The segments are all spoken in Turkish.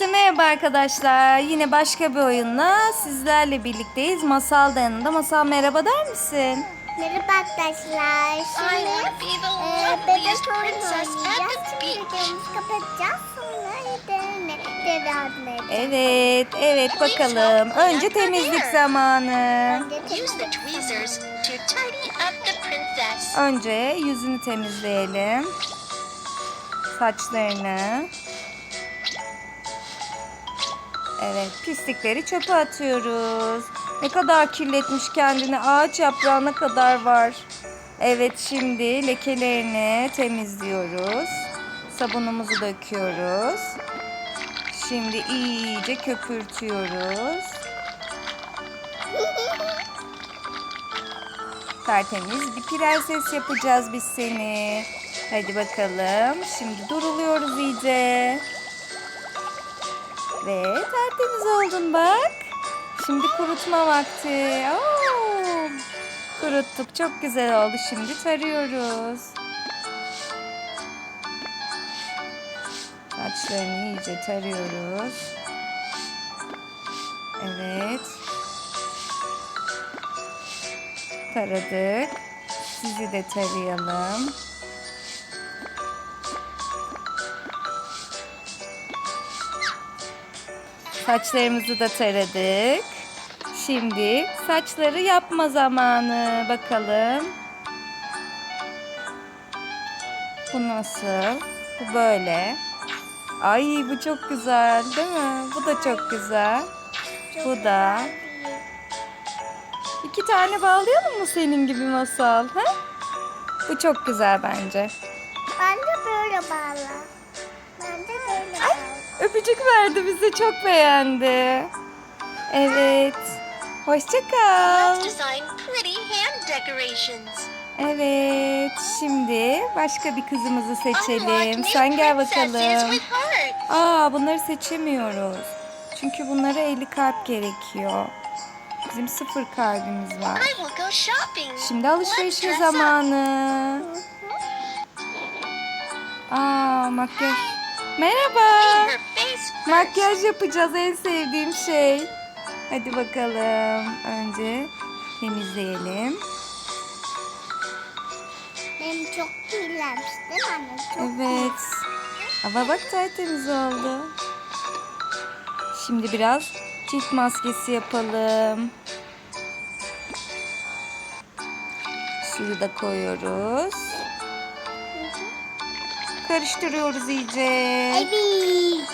Merhaba arkadaşlar. Yine başka bir oyunla sizlerle birlikteyiz. Masal da yanında. Masal merhaba der misin? Merhaba arkadaşlar. Şimdi e, bebek oynayacağız. kapatacağız. Sonra. Evet, evet bakalım. Önce temizlik zamanı. Önce yüzünü temizleyelim. Saçlarını. Evet, pislikleri çöpe atıyoruz. Ne kadar kirletmiş kendini. Ağaç yaprağına kadar var. Evet, şimdi lekelerini temizliyoruz. Sabunumuzu döküyoruz. Şimdi iyice köpürtüyoruz. Tertemiz bir prenses yapacağız biz seni. Hadi bakalım. Şimdi duruluyoruz iyice. Ve tertemiz oldun bak. Şimdi kurutma vakti. Oo, kuruttuk. Çok güzel oldu. Şimdi tarıyoruz. Saçlarını iyice tarıyoruz. Evet. Taradık. Sizi de tarayalım. Saçlarımızı da taradık. Şimdi saçları yapma zamanı. Bakalım. Bu nasıl? Bu böyle. Ay bu çok güzel değil mi? Bu da çok güzel. Çok Bu da. İki tane bağlayalım mı senin gibi masal? Ha? Bu çok güzel bence. Bence böyle bağla. Öpücük verdi bize çok beğendi. Evet. Hoşça kal. Evet. Şimdi başka bir kızımızı Unlock seçelim. Sen gel bakalım. Aa bunları seçemiyoruz. Çünkü bunlara 50 kalp gerekiyor. Bizim sıfır kalbimiz var. Şimdi alışverişe zamanı. Aa makyaj. Merhaba. Makyaj yapacağız en sevdiğim şey. Hadi bakalım. Önce temizleyelim. Benim çok kirlenmiş değil mi anne? Çok Evet. Ama bak tertemiz oldu. Şimdi biraz cilt maskesi yapalım. Suyu da koyuyoruz. Karıştırıyoruz iyice. Evet.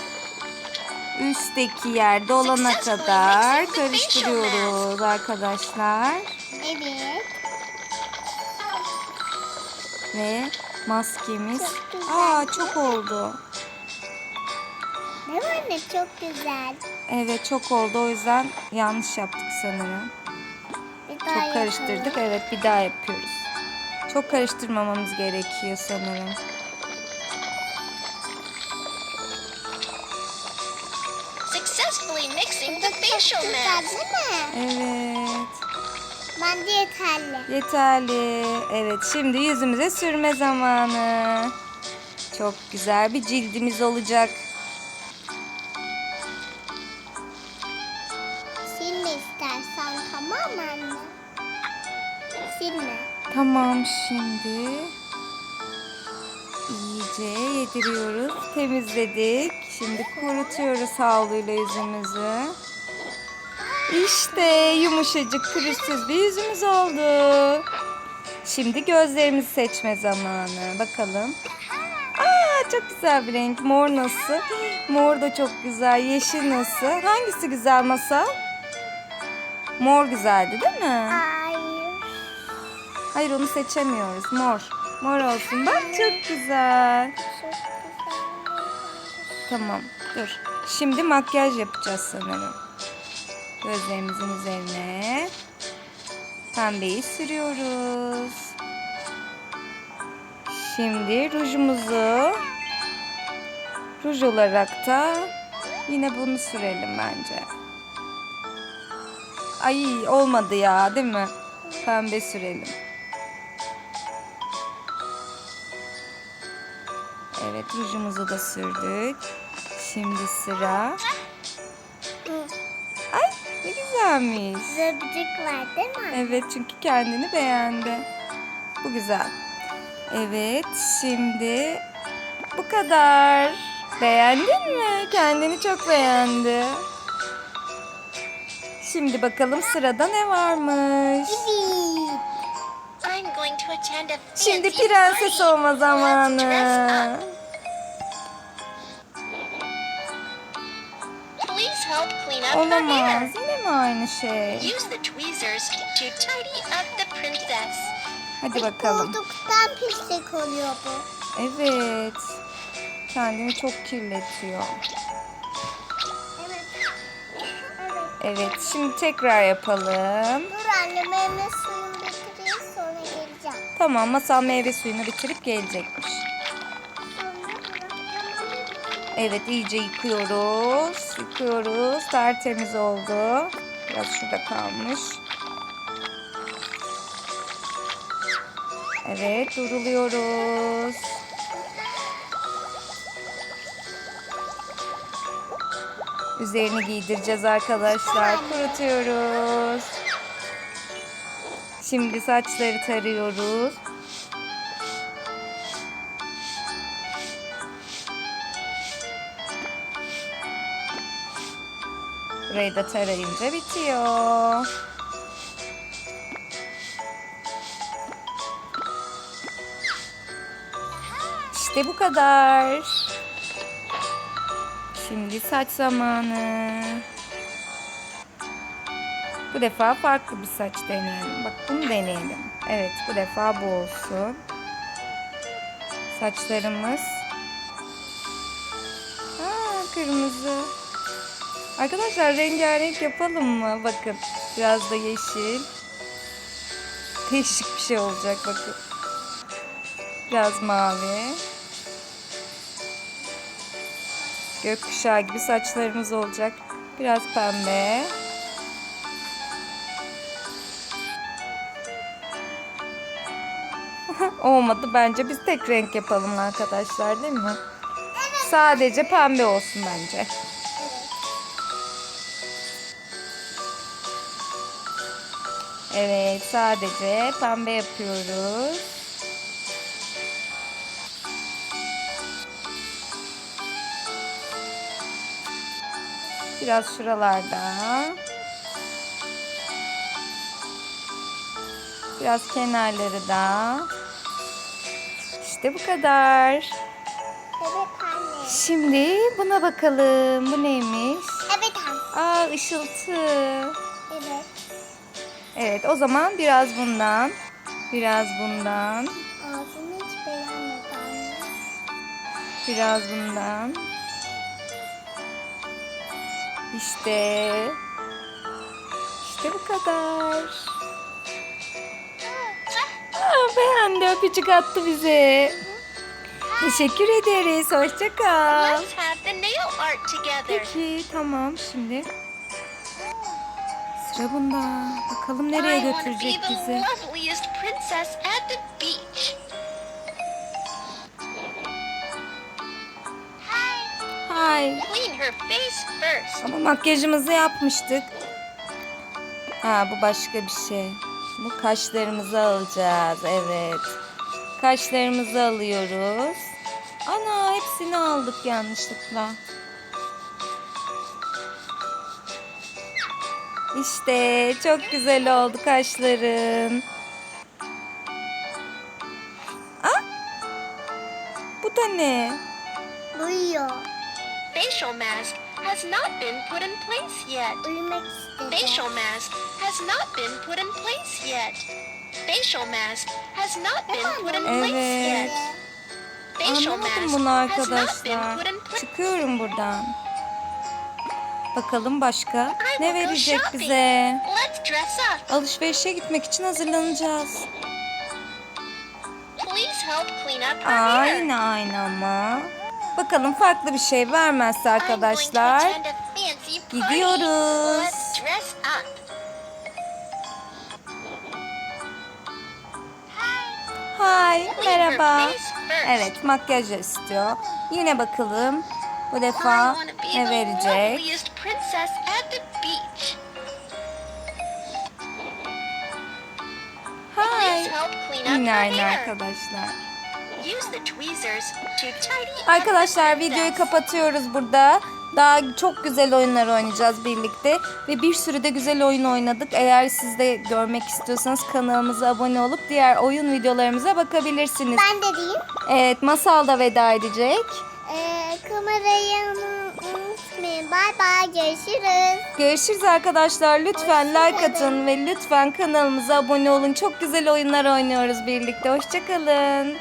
Üstteki yer dolana kadar karıştırıyoruz arkadaşlar. Evet. Ve maskemiz. Aa çok oldu. Değil mi anne? Çok güzel. Evet çok oldu o yüzden yanlış yaptık sanırım. Bir daha Çok karıştırdık. yapalım. Evet bir daha yapıyoruz. Çok karıştırmamamız gerekiyor sanırım. Evet. Bence yeterli. Yeterli. Evet şimdi yüzümüze sürme zamanı. Çok güzel bir cildimiz olacak. Silme istersen tamam anne? Silme. Tamam şimdi. iyice yediriyoruz. Temizledik. Şimdi kurutuyoruz havluyla yüzümüzü. İşte yumuşacık pürüzsüz bir yüzümüz oldu. Şimdi gözlerimizi seçme zamanı. Bakalım. Aa çok güzel bir renk. Mor nasıl? Mor da çok güzel. Yeşil nasıl? Hangisi güzel masa? Mor güzeldi değil mi? Hayır. Hayır onu seçemiyoruz. Mor. Mor olsun. Bak çok güzel. Çok güzel. Tamam dur. Şimdi makyaj yapacağız sanırım. Gözlerimizin üzerine pembeyi sürüyoruz. Şimdi rujumuzu ruj olarak da yine bunu sürelim bence. Ay olmadı ya değil mi? Pembe sürelim. Evet rujumuzu da sürdük. Şimdi sıra. Güzelmiş. Zıbcık var değil mi? Evet çünkü kendini beğendi. Bu güzel. Evet şimdi bu kadar. Beğendin mi? Kendini çok beğendi. Şimdi bakalım sırada ne varmış. Şimdi prenses olma zamanı. up. Please help clean up her Olamaz. Aynı şey? Use the tweezers to tidy up the princess. Hadi bakalım. Koltuktan pislik oluyor bu. Evet. Kendini çok kirletiyor. Evet. Evet. Evet, şimdi tekrar yapalım. Dur anne meyve suyunu bitireyim sonra geleceğim. Tamam, masal meyve suyunu bitirip gelecekmiş. Evet, iyice yıkıyoruz. Yıkıyoruz. Tertemiz oldu. Biraz şurada kalmış. Evet, duruluyoruz. Üzerini giydireceğiz arkadaşlar. Kurutuyoruz. Şimdi saçları tarıyoruz. Burayı da tarayınca bitiyor. İşte bu kadar. Şimdi saç zamanı. Bu defa farklı bir saç deneyelim. Bak bunu deneyelim. Evet bu defa bu olsun. Saçlarımız. Aa, kırmızı. Arkadaşlar rengarenk yapalım mı? Bakın biraz da yeşil. Değişik bir şey olacak bakın. Biraz mavi. Gökkuşağı gibi saçlarımız olacak. Biraz pembe. Olmadı bence biz tek renk yapalım arkadaşlar değil mi? Sadece pembe olsun bence. Evet sadece pembe yapıyoruz. Biraz şuralarda. Biraz kenarları da. İşte bu kadar. Evet anne. Şimdi buna bakalım. Bu neymiş? Evet anne. Aa ışıltı. Evet. Evet o zaman biraz bundan. Biraz bundan. Ağzını hiç beğenmedi anne. Biraz bundan. İşte. İşte bu kadar. Aa, beğendi öpücük attı bize. Teşekkür ederiz. Hoşça kal. Let's have the nail art together. Peki tamam şimdi. Sıra bunda. Bakalım nereye götürecek bizi. first. Ama makyajımızı yapmıştık. Ha bu başka bir şey. Bu kaşlarımızı alacağız. Evet. Kaşlarımızı alıyoruz. Ana hepsini aldık yanlışlıkla. İşte çok güzel oldu kaşların. Ah! Bu da ne? Uyuyor. Facial mask has not been put in place yet. Uyumak istedi. Facial mask has not been put in place yet. Facial mask has not been put in place Evet. yet. Facial Anlamadım mask bunu has not been arkadaşlar. put in place. Çıkıyorum buradan. Bakalım başka ne verecek bize? Alışverişe gitmek için hazırlanacağız. Aynı aynı ama. Bakalım farklı bir şey vermezse arkadaşlar. gidiyoruz. Her merhaba. Evet makyaj istiyor. Yine bakalım Bu defa ne verecek? Hi. Yine aynı arkadaşlar. Arkadaşlar videoyu kapatıyoruz burada. Daha çok güzel oyunlar oynayacağız birlikte. Ve bir sürü de güzel oyun oynadık. Eğer siz de görmek istiyorsanız kanalımıza abone olup diğer oyun videolarımıza bakabilirsiniz. Ben de diyeyim. Evet Masal da veda edecek. Kamerayı unutmayın. Bay bay görüşürüz. Görüşürüz arkadaşlar. Lütfen like Hoşçakalın. atın ve lütfen kanalımıza abone olun. Çok güzel oyunlar oynuyoruz birlikte. Hoşçakalın.